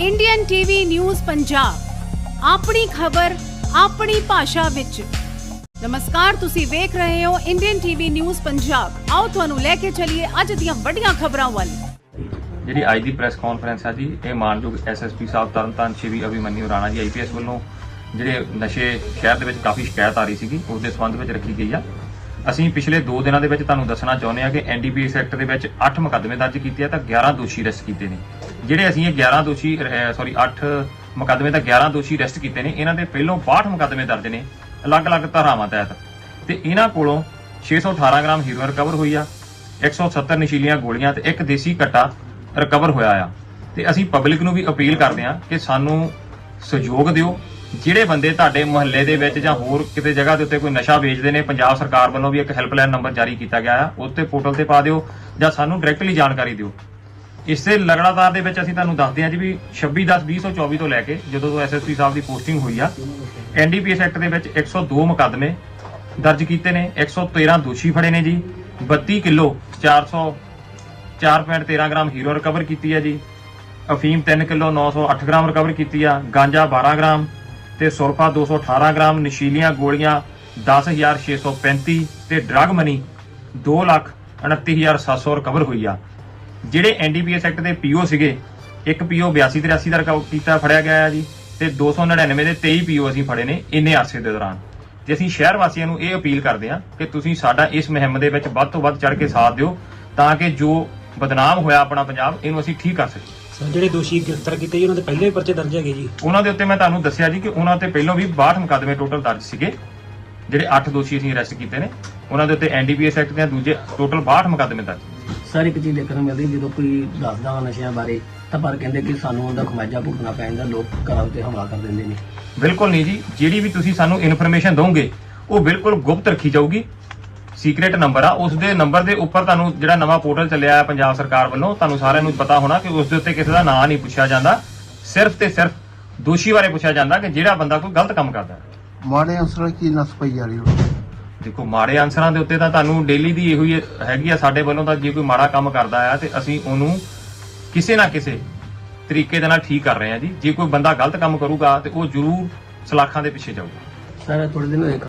Indian TV news Punjab ਆਪਣੀ ਖਬਰ, ਆਪਣੀ ਭਾਸ਼ਾ ਵਿੱਚ। ਨਮਸਕਾਰ, ਤੁਸੀਂ ਵੇਖ ਰਹੇ ਹੋ ਇੰਡੀਅਨ ਟੀਵੀ ਨਿਊਜ਼ ਪੰਜਾਬ ਆਓ ਤੁਹਾਨੂੰ ਲੈ ਕੇ ਚੱਲੀਏ ਅੱਜ ਦੀਆਂ ਵੱਡੀਆਂ ਖਬਰਾਂ ਵੱਲ। ਜਿਹੜੀ ਅੱਜ ਦੀ ਪ੍ਰੈਸ ਕਾਨਫਰੰਸ ਹੈ ਜੀ, ਇਹ ਮਾਨਯੋਗ ਐਸਐਸਪੀ ਸਾਹਿਬ ਤਰਨਤਾਰਨ ਸ਼੍ਰੀ ਅਭਿਮਨਿਊ ਰਾਣਾ ਜੀ ਆਈਪੀਐਸ ਵੱਲੋਂ ਜਿਹੜੇ ਨਸ਼ੇ ਸ਼ਹਿਰ ਦੇ ਵਿੱਚ ਕਾਫੀ ਸ਼ਿਕਾਇਤ ਆ ਰਹੀ ਸੀਗੀ, ਉਸ ਦੇ ਸੰਬੰਧ ਵਿੱਚ ਰੱਖੀ ਗਈ ਆ। ਅਸੀਂ ਪਿਛਲੇ 2 ਦਿਨਾਂ ਦੇ ਵਿੱਚ ਤੁਹਾਨੂੰ ਦੱਸਣਾ ਚਾਹੁੰਦੇ ਹਾਂ ਕਿ ਐਨਡੀਪੀਐਸ ਐਕਟ ਦੇ ਵਿੱਚ 8 ਮੁਕੱਦਮੇ ਦਰਜ ਕੀਤੇ ਆ ਤਾਂ 11 ਦੋਸ਼ੀ ਅਰੈਸਟ ਕੀਤੇ ਨੇ। ਜਿਹੜੇ ਅਸੀਂ ਇਹ 11 ਦੋਸ਼ੀ ਸੌਰੀ 8 ਮੁਕੱਦਮੇ ਤਾਂ 11 ਦੋਸ਼ੀ ਅਰੈਸਟ ਕੀਤੇ ਨੇ, ਇਹਨਾਂ ਦੇ ਪਹਿਲੋਂ 62 ਮੁਕੱਦਮੇ ਦਰਜ ਨੇ, ਅਲੱਗ-ਅਲੱਗ ਧਾਰਾਵਾਂ ਤਹਿਤ। ਤੇ ਇਹਨਾਂ ਕੋਲੋਂ 618 ਗ੍ਰਾਮ ਹੀਰੋਇਨ ਰਿਕਵਰ ਹੋਈ ਆ 170 ਨਸ਼ੀਲੀਆਂ ਗੋਲੀਆਂ ਤੇ ਇੱਕ ਦੇਸੀ ਕੱਟਾ ਰਿਕਵਰ ਹੋਇਆ ਆ। ਤੇ ਅਸੀਂ ਪਬਲਿਕ ਨੂੰ ਵੀ ਅਪੀਲ ਕਰਦੇ ਆ ਕਿ ਸਾਨੂੰ ਸਹਿਯੋਗ ਦਿਓ ਜਿਹੜੇ ਬੰਦੇ ਤੁਹਾਡੇ ਮੁਹੱਲੇ ਦੇ ਵਿੱਚ ਜਾਂ ਹੋਰ ਕਿਤੇ ਜਗ੍ਹਾ ਦੇ ਉੱਤੇ ਕੋਈ ਨਸ਼ਾ ਵੇਚਦੇ ਨੇ, ਪੰਜਾਬ ਸਰਕਾਰ ਵੱਲੋਂ ਵੀ ਇੱਕ ਹੈਲਪਲਾਈਨ ਨੰਬਰ ਜਾਰੀ ਕੀਤਾ ਗਿਆ ਆ ਉਸ ਤੇ ਪੋਰਟਲ ਤੇ ਪਾ ਦਿਓ ਜਾਂ ਸਾਨੂੰ ਡਾਇਰੈਕਟਲੀ ਜਾਣਕਾਰੀ ਦਿਓ। ਇਸੇ ਲਗਾਤਾਰ ਦੇ ਵਿੱਚ ਅਸੀਂ ਤੁਹਾਨੂੰ ਦੱਸਦੇ ਹਾਂ ਜੀ ਵੀ 26/10/2024 ਤੋਂ ਲੈ ਕੇ ਜਦੋਂ ਤੋਂ ਐਸਐਸਪੀ ਸਾਹਿਬ ਦੀ ਪੋਸਟਿੰਗ ਹੋਈ ਆ ਐਨਡੀਪੀਐਸ ਐਕਟ ਦੇ ਵਿੱਚ 102 ਮੁਕੱਦਮੇ ਦਰਜ ਕੀਤੇ ਨੇ 113 ਦੋਸ਼ੀ ਫੜੇ ਨੇ ਜੀ 32 ਕਿਲੋ 400 4.13 ਗ੍ਰਾਮ ਹੀਰੋ ਰਿਕਵਰ ਕੀਤੀ ਹੈ ਜੀ, ਅਫੀਮ 3 ਕਿਲੋ 908 ਗ੍ਰਾਮ ਰਿਕਵਰ ਕੀਤੀ ਆ, ਗਾਂਜਾ 12 ਗ੍ਰਾਮ ਤੇ ਸੁਰਫਾ 218 ਗ੍ਰਾਮ ਨਸ਼ੀਲੀਆਂ ਗੋਲੀਆਂ 10635 ਤੇ ਡਰੱਗ ਮਨੀ 229700 ਰਿਕਵਰ ਹੋਈ ਆ। ਜਿਹੜੇ ਐਨਡੀਪੀਐਸ ਐਕਟ ਦੇ ਪੀਓ ਸੀਗੇ, ਇੱਕ ਪੀਓ 82 83 ਦਾ ਰਿਕਵਰ ਕੀਤਾ ਫੜਿਆ ਗਿਆ ਹੈ ਜੀ ਤੇ 299 ਦੇ 23 ਪੀਓ ਅਸੀਂ ਫੜੇ ਨੇ ਇੰਨੇ ਅਰਸੇ ਦੇ ਦੌਰਾਨ। ਤੇ ਅਸੀਂ ਸ਼ਹਿਰ ਵਾਸੀਆਂ ਨੂੰ ਇਹ ਅਪੀਲ ਕਰਦੇ ਹਾਂ ਕਿ ਤੁਸੀਂ ਸਾਡਾ ਇਸ ਮੁਹਿੰਮ ਦੇ ਵਿੱਚ ਵੱਧ ਤੋਂ ਵੱਧ ਚੜ ਕੇ ਸਾਥ ਦਿਓ ਤਾਂ ਕਿ ਜੋ ਬਦਨਾਮ ਹੋਇਆ ਆਪਣਾ ਪੰਜਾਬ, ਇਹਨੂੰ ਅਸੀਂ ਠੀਕ ਕਰ ਸਕੀਏ। ਜਿਹੜੇ ਦੋਸ਼ੀ ਗ੍ਰਿਫਤਾਰ ਕੀਤੇ ਜੀ ਉਹਨਾਂ ਦੇ ਪਹਿਲੇ ਹੀ ਪਰਚੇ ਦਰਜ ਹੈਗੇ ਜੀ। ਉਹਨਾਂ ਦੇ ਉੱਤੇ ਮੈਂ ਤੁਹਾਨੂੰ ਦੱਸਿਆ ਜੀ ਕਿ ਉਹਨਾਂ ਤੇ ਪਹਿਲਾਂ ਵੀ 62 ਮੁਕੱਦਮੇ ਟੋਟਲ ਦਰਜ ਸੀਗੇ। ਜਿਹੜੇ 8 ਦੋਸ਼ੀ ਅਸੀਂ ਅਰੈਸਟ ਕੀਤੇ ਨੇ ਉਹਨਾਂ ਦੇ ਉੱਤੇ ਐਨਡੀਪੀਐਸ ਐਕਟ ਦੇ ਦੂਜੇ ਟੋਟਲ 62 ਮੁਕੱਦਮੇ ਦਰਜ ਸਰ ਇੱਕ ਚੀਜ਼ ਦੇਖਣ ਨੂੰ ਮਿਲਦੀ ਜਦੋਂ ਕੋਈ ਦੱਸਦਾ ਵਾ ਨਸ਼ਿਆਂ ਬਾਰੇ ਤਾਂ ਪਰ ਕਹਿੰਦੇ ਕਿ ਸਾਨੂੰ ਉਹਦਾ ਖਮਾਜਾ ਭੁਗਤਣਾ ਪੈ ਜਾਂਦਾ ਲੋਕ ਘਰਾਂ ਉੱਤੇ ਹਮਲਾ ਕਰ ਦਿੰਦੇ ਨੇ। ਬਿਲਕੁਲ ਨਹੀਂ ਜੀ। ਜਿਹੜੀ ਵੀ ਤੁਸੀਂ ਸਾਨੂੰ ਇਨਫੋਰਮੇਸ਼ਨ ਦੋਗੇ ਉਹ ਬਿਲਕੁਲ ਗੁਪਤ ਰੱਖੀ ਜਾਊਗੀ। ਸੀਕ੍ਰੀਟ ਨੰਬਰ ਆ ਉਸ ਦੇ ਨੰਬਰ ਦੇ ਉੱਪਰ ਤੁਹਾਨੂੰ ਜਿਹੜਾ ਨਵਾਂ ਪੋਰਟਲ ਚੱਲਿਆ ਹੈ ਪੰਜਾਬ ਸਰਕਾਰ ਵੱਲੋਂ ਤੁਹਾਨੂੰ ਸਾਰਿਆਂ ਨੂੰ ਪਤਾ ਹੋਣਾ ਕਿ ਉਸ ਦੇ ਉੱਤੇ ਕਿਸੇ ਦਾ ਨਾਂ ਨਹੀਂ ਪੁੱਛਿਆ ਜਾਂਦਾ। ਸਿਰਫ ਤੇ ਸਿਰਫ ਦੋਸ਼ੀ ਬਾਰੇ ਪੁੱਛਿਆ ਜਾਂਦਾ ਕਿ ਜਿਹੜਾ ਬੰਦਾ ਕੋਈ ਗਲਤ ਕੰਮ ਕਰਦਾ ਹੈ। ਮਾੜੇ ਅਨਸਰਾਂ ਕੀ ਨਸ ਪਈ ਜਾ ਰਹੀ ਹੋ? ਦੇਖੋ ਮਾੜੇ ਆਨਸਰਾਂ ਦੇ ਉੱਤੇ ਤਾਂ ਤੁਹਾਨੂੰ ਡੇਲੀ ਦੀ ਇਹੋ ਹੀ ਹੈਗੀ ਆ ਸਾਡੇ ਵੱਲੋਂ ਤਾਂ ਜੇ ਕੋਈ ਮਾੜਾ ਕੰਮ ਕਰਦਾ ਆ ਤੇ ਅਸੀਂ ਉਹਨੂੰ ਕਿਸੇ ਨਾ ਕਿਸੇ ਤਰੀਕੇ ਦੇ ਨਾਲ ਠੀਕ ਕਰ ਰਹੇ ਆ ਜੀ। ਜੇ ਕੋਈ ਬੰਦਾ ਗਲਤ ਕੰਮ ਕਰੂਗਾ ਤੇ ਉਹ ਜ਼ਰੂਰ ਸਲਾਖਾਂ ਦੇ ਪਿੱਛੇ ਜਾਊਗਾ। ਸਰ ਥੋੜੇ ਦਿਨ ਹੋਏ